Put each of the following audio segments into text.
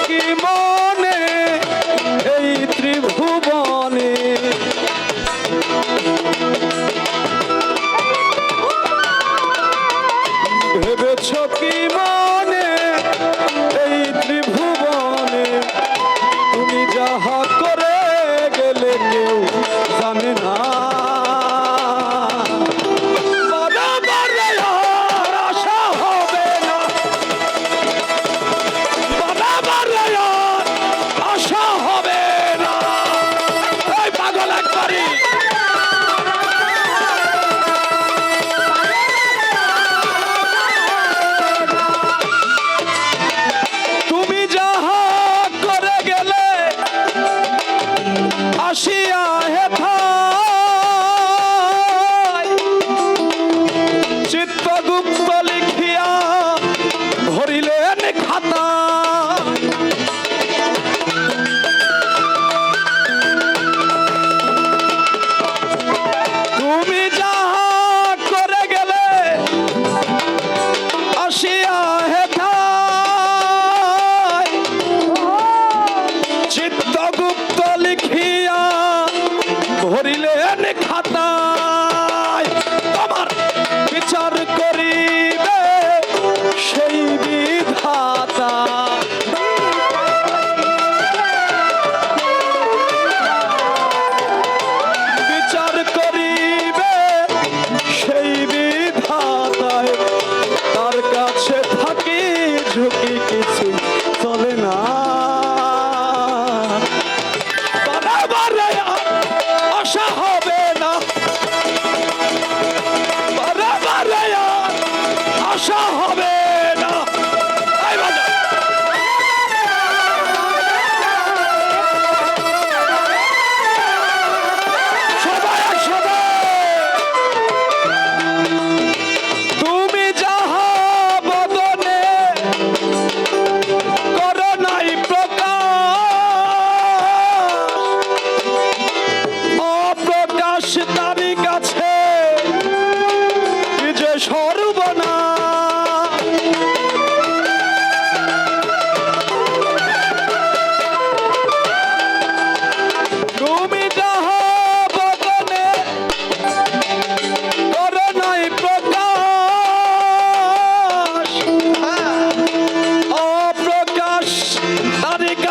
কি মনে এই ত্রিভুবনে? ভেবেছ কি মনে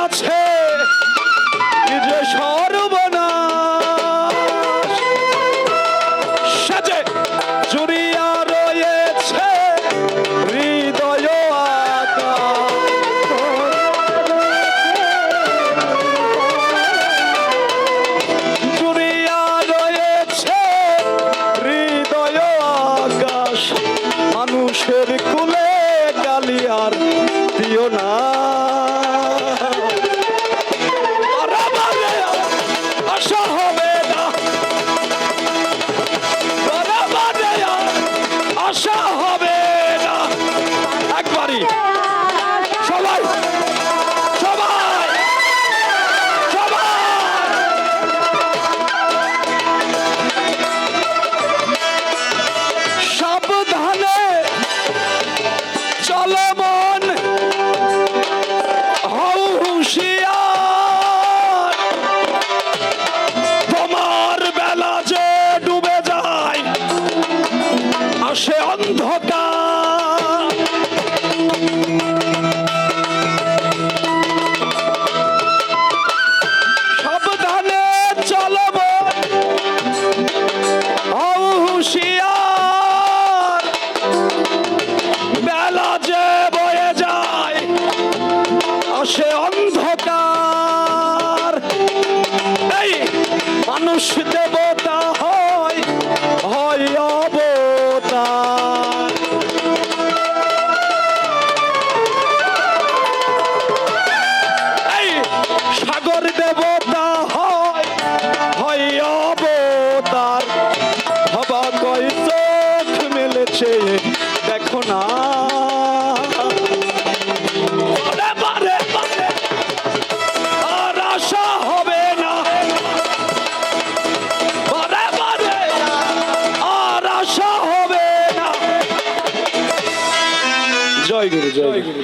আছে। যে সর্বনাশ। সাজে জুড়িয়া রয়েছে হৃদয় জুড়িয়া রয়েছে হৃদয় আকাশ। মানুষের very good.